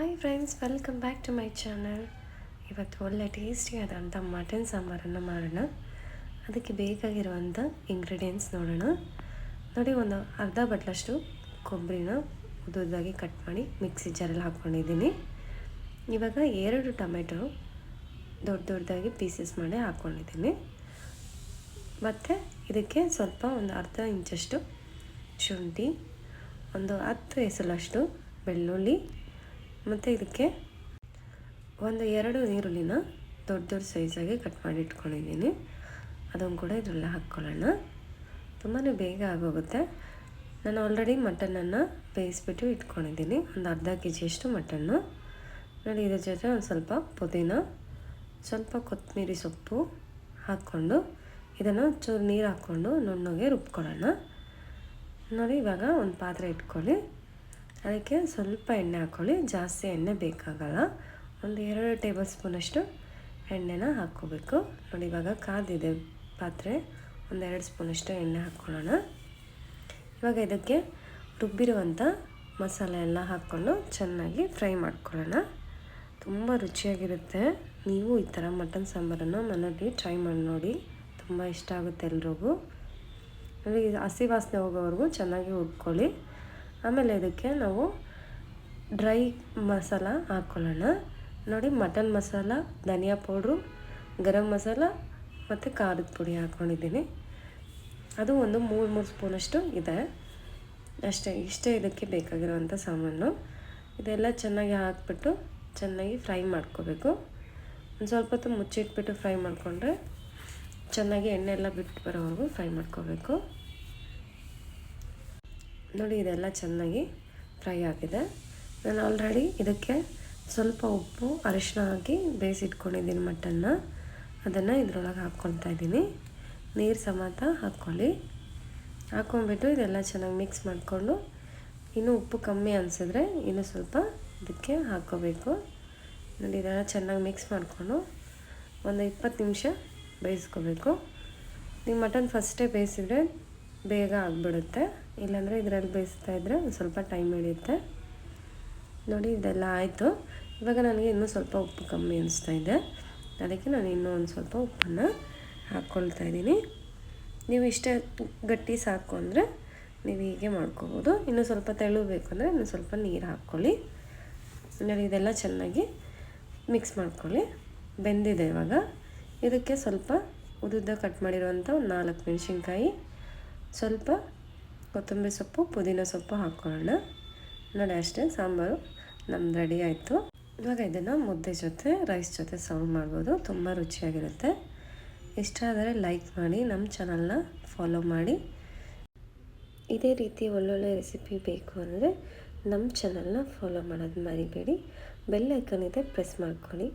Hi friends welcome back to my channel ಇವತ್ತು ಒಳ್ಳೆ ಟೇಸ್ಟಿಯಾದಂಥ mutton ಸಾಂಬಾರನ್ನು ಮಾಡೋಣ. ಅದಕ್ಕೆ ಬೇಕಾಗಿರುವಂಥ ಇಂಗ್ರೀಡಿಯೆಂಟ್ಸ್ ನೋಡೋಣ. ನೋಡಿ ಒಂದು ಅರ್ಧ ಬಟ್ಲಷ್ಟು ಕೊಬ್ಬರಿನ ಉದ್ದುದ್ದಾಗಿ ಕಟ್ ಮಾಡಿ ಮಿಕ್ಸಿ ಜಾರಲ್ಲಿ ಹಾಕ್ಕೊಂಡಿದ್ದೀನಿ ಇವಾಗ ಎರಡು ಟೊಮೆಟೊ ದೊಡ್ಡ ದೊಡ್ಡದಾಗಿ ಪೀಸಸ್ ಮಾಡಿ ಹಾಕ್ಕೊಂಡಿದ್ದೀನಿ ಮತ್ತು ಇದಕ್ಕೆ ಸ್ವಲ್ಪ ಒಂದು ಅರ್ಧ ಇಂಚಷ್ಟು ಶುಂಠಿ, ಒಂದು ಹತ್ತು ಎಸಲಷ್ಟು ಬೆಳ್ಳುಳ್ಳಿ ಮತ್ತು ಇದಕ್ಕೆ ಒಂದು ಎರಡು ಈರುಳ್ಳಿನ ದೊಡ್ಡ ದೊಡ್ಡ ಸೈಜಾಗಿ ಕಟ್ ಮಾಡಿ ಇಟ್ಕೊಂಡಿದ್ದೀನಿ. ಅದನ್ನು ಕೂಡ ಇದರಲ್ಲಿ ಹಾಕ್ಕೊಳ್ಳೋಣ. ತುಂಬಾ ಬೇಗ ಆಗೋಗುತ್ತೆ. ನಾನು ಆಲ್ರೆಡಿ ಮಟನನ್ನು ಬೇಯಿಸ್ಬಿಟ್ಟು ಇಟ್ಕೊಂಡಿದ್ದೀನಿ. ಒಂದು ಅರ್ಧ ಕೆ ಜಿಯಷ್ಟು ಮಟನ್ನು ನೋಡಿ, ಇದ್ರ ಜೊತೆ ಒಂದು ಸ್ವಲ್ಪ ಪುದೀನ, ಸ್ವಲ್ಪ ಕೊತ್ತಂಬರಿ ಸೊಪ್ಪು ಹಾಕ್ಕೊಂಡು ಇದನ್ನು ಚೂರು ನೀರು ಹಾಕ್ಕೊಂಡು ನುಣ್ಣಗೆ ರುಬ್ಕೊಳ್ಳೋಣ. ನೋಡಿ, ಇವಾಗ ಒಂದು ಪಾತ್ರೆ ಇಟ್ಕೊಳ್ಳಿ. ಅದಕ್ಕೆ ಸ್ವಲ್ಪ ಎಣ್ಣೆ ಹಾಕ್ಕೊಳ್ಳಿ, ಜಾಸ್ತಿ ಎಣ್ಣೆ ಬೇಕಾಗಲ್ಲ. ಒಂದು ಎರಡು ಟೇಬಲ್ ಸ್ಪೂನಷ್ಟು ಎಣ್ಣೆನ ಹಾಕ್ಕೋಬೇಕು. ನೋಡಿ, ಇವಾಗ ಕಾದಿದೆ ಪಾತ್ರೆ. ಒಂದೆರಡು ಸ್ಪೂನಷ್ಟು ಎಣ್ಣೆ ಹಾಕ್ಕೊಳ್ಳೋಣ. ಇವಾಗ ಇದಕ್ಕೆ ರುಬ್ಬಿರುವಂಥ ಮಸಾಲೆ ಎಲ್ಲ ಹಾಕ್ಕೊಂಡು ಚೆನ್ನಾಗಿ ಫ್ರೈ ಮಾಡ್ಕೊಳ್ಳೋಣ. ತುಂಬ ರುಚಿಯಾಗಿರುತ್ತೆ. ನೀವು ಈ ಥರ ಮಟನ್ ಸಾಂಬಾರನ್ನು ಮನೆಯಲ್ಲಿ ಟ್ರೈ ಮಾಡಿ ನೋಡಿ. ತುಂಬ ಇಷ್ಟ ಆಗುತ್ತೆ ಎಲ್ರಿಗೂ. ನೋಡಿ ಹಸಿ ವಾಸನೆ ಹೋಗೋವರೆಗೂ ಚೆನ್ನಾಗಿ ಹುರ್ಕೊಳ್ಳಿ. ಆಮೇಲೆ ಇದಕ್ಕೆ ನಾವು ಡ್ರೈ ಮಸಾಲ ಹಾಕ್ಕೊಳ್ಳೋಣ ನೋಡಿ, ಮಟನ್ ಮಸಾಲ, ಧನಿಯಾ ಪೌಡ್ರು, ಗರಂ ಮಸಾಲ ಮತ್ತು ಖಾರದ ಪುಡಿ ಹಾಕ್ಕೊಂಡಿದ್ದೀನಿ ಅದು ಒಂದು ಮೂರು ಮೂರು ಸ್ಪೂನಷ್ಟು ಇದೆ. ಅಷ್ಟೇ, ಇಷ್ಟೇ ಇದಕ್ಕೆ ಬೇಕಾಗಿರುವಂಥ ಸಾಮಾನು. ಇದೆಲ್ಲ ಚೆನ್ನಾಗಿ ಹಾಕ್ಬಿಟ್ಟು ಚೆನ್ನಾಗಿ ಫ್ರೈ ಮಾಡ್ಕೋಬೇಕು. ಒಂದು ಸ್ವಲ್ಪ ಹೊತ್ತು ಮುಚ್ಚಿಟ್ಬಿಟ್ಟು ಫ್ರೈ ಮಾಡಿಕೊಂಡ್ರೆ ಚೆನ್ನಾಗಿ ಎಣ್ಣೆ ಎಲ್ಲ ಬಿಟ್ಟು ಬರೋವರೆಗೂ ಫ್ರೈ ಮಾಡ್ಕೋಬೇಕು. ನೋಡಿ, ಇದೆಲ್ಲ ಚೆನ್ನಾಗಿ ಫ್ರೈ ಆಗಿದೆ. ನಾನು ಆಲ್ರೆಡಿ ಇದಕ್ಕೆ ಸ್ವಲ್ಪ ಉಪ್ಪು ಅರಿಶಿನ ಹಾಕಿ ಬೇಯಿಸಿಟ್ಕೊಂಡಿದ್ದೀನಿ ಮಟನ್ನ. ಅದನ್ನು ಇದ್ರೊಳಗೆ ಹಾಕ್ಕೊಳ್ತಾ ಇದ್ದೀನಿ. ನೀರು ಸಮೇತ ಹಾಕ್ಕೊಳ್ಳಿ. ಹಾಕ್ಕೊಂಡ್ಬಿಟ್ಟು ಇದೆಲ್ಲ ಚೆನ್ನಾಗಿ ಮಿಕ್ಸ್ ಮಾಡಿಕೊಂಡು ಇನ್ನೂ ಉಪ್ಪು ಕಮ್ಮಿ ಅನಿಸಿದ್ರೆ ಇನ್ನೂ ಸ್ವಲ್ಪ ಇದಕ್ಕೆ ಹಾಕ್ಕೋಬೇಕು. ನೋಡಿ, ಇದೆಲ್ಲ ಚೆನ್ನಾಗಿ ಮಿಕ್ಸ್ ಮಾಡಿಕೊಂಡು ಒಂದು ಇಪ್ಪತ್ತು ನಿಮಿಷ ಬೇಯಿಸ್ಕೋಬೇಕು. ನೀವು ಮಟನ್ ಫಸ್ಟೇ ಬೇಯಿಸಿದ್ರೆ ಬೇಗ ಆಗಿಬಿಡುತ್ತೆ. ಇಲ್ಲಾಂದರೆ ಇದರಲ್ಲಿ ಬೇಯಿಸ್ತಾ ಇದ್ದರೆ ಸ್ವಲ್ಪ ಟೈಮ್ ಹಿಡಿಯುತ್ತೆ. ನೋಡಿ, ಇದೆಲ್ಲ ಆಯಿತು. ಇವಾಗ ನನಗೆ ಇನ್ನೂ ಸ್ವಲ್ಪ ಉಪ್ಪು ಕಮ್ಮಿ ಅನಿಸ್ತಾ ಇದೆ. ಅದಕ್ಕೆ ನಾನು ಇನ್ನೂ ಒಂದು ಸ್ವಲ್ಪ ಉಪ್ಪನ್ನು ಹಾಕ್ಕೊಳ್ತಾ ಇದ್ದೀನಿ. ನೀವು ಇಷ್ಟೇ ಗಟ್ಟಿ ಸಾಕು ಅಂದರೆ ನೀವು ಹೀಗೆ ಮಾಡ್ಕೋಬೋದು. ಇನ್ನೂ ಸ್ವಲ್ಪ ತೆಳು ಬೇಕು ಅಂದರೆ ಇನ್ನೂ ಸ್ವಲ್ಪ ನೀರು ಹಾಕ್ಕೊಳ್ಳಿ. ನೋಡಿ, ಇದೆಲ್ಲ ಚೆನ್ನಾಗಿ ಮಿಕ್ಸ್ ಮಾಡ್ಕೊಳ್ಳಿ. ಬೆಂದಿದೆ ಇವಾಗ. ಇದಕ್ಕೆ ಸ್ವಲ್ಪ ಉದ್ದುದ್ದ ಕಟ್ ಮಾಡಿರುವಂಥ ಒಂದು ನಾಲ್ಕು ಮೆಣಸಿನ್ಕಾಯಿ. ಸ್ವಲ್ಪ ಕೊತ್ತಂಬರಿ ಸೊಪ್ಪು, ಪುದೀನ ಸೊಪ್ಪು ಹಾಕ್ಕೊಳ್ಳೋಣ ನೋಡಿ ಅಷ್ಟೇ, ಸಾಂಬಾರು ನಮ್ದು ರೆಡಿ ಆಯಿತು. ಇವಾಗ ಇದನ್ನು ಮುದ್ದೆ ಜೊತೆ, ರೈಸ್ ಜೊತೆ ಸರ್ವ್ ಮಾಡ್ಬೋದು. ತುಂಬ ರುಚಿಯಾಗಿರುತ್ತೆ. ಇಷ್ಟ ಆದರೆ ಲೈಕ್ ಮಾಡಿ ನಮ್ಮ ಚಾನಲ್ನ ಫಾಲೋ ಮಾಡಿ. ಇದೇ ರೀತಿ ಒಳ್ಳೊಳ್ಳೆ ರೆಸಿಪಿ ಬೇಕು ಅಂದರೆ ನಮ್ಮ ಚಾನಲ್ನ ಫಾಲೋ ಮಾಡೋದು ಮರಿಬೇಡಿ. ಬೆಲ್ ಐಕನ್ ಇದೆ ಪ್ರೆಸ್ ಮಾಡ್ಕೊಳ್ಳಿ.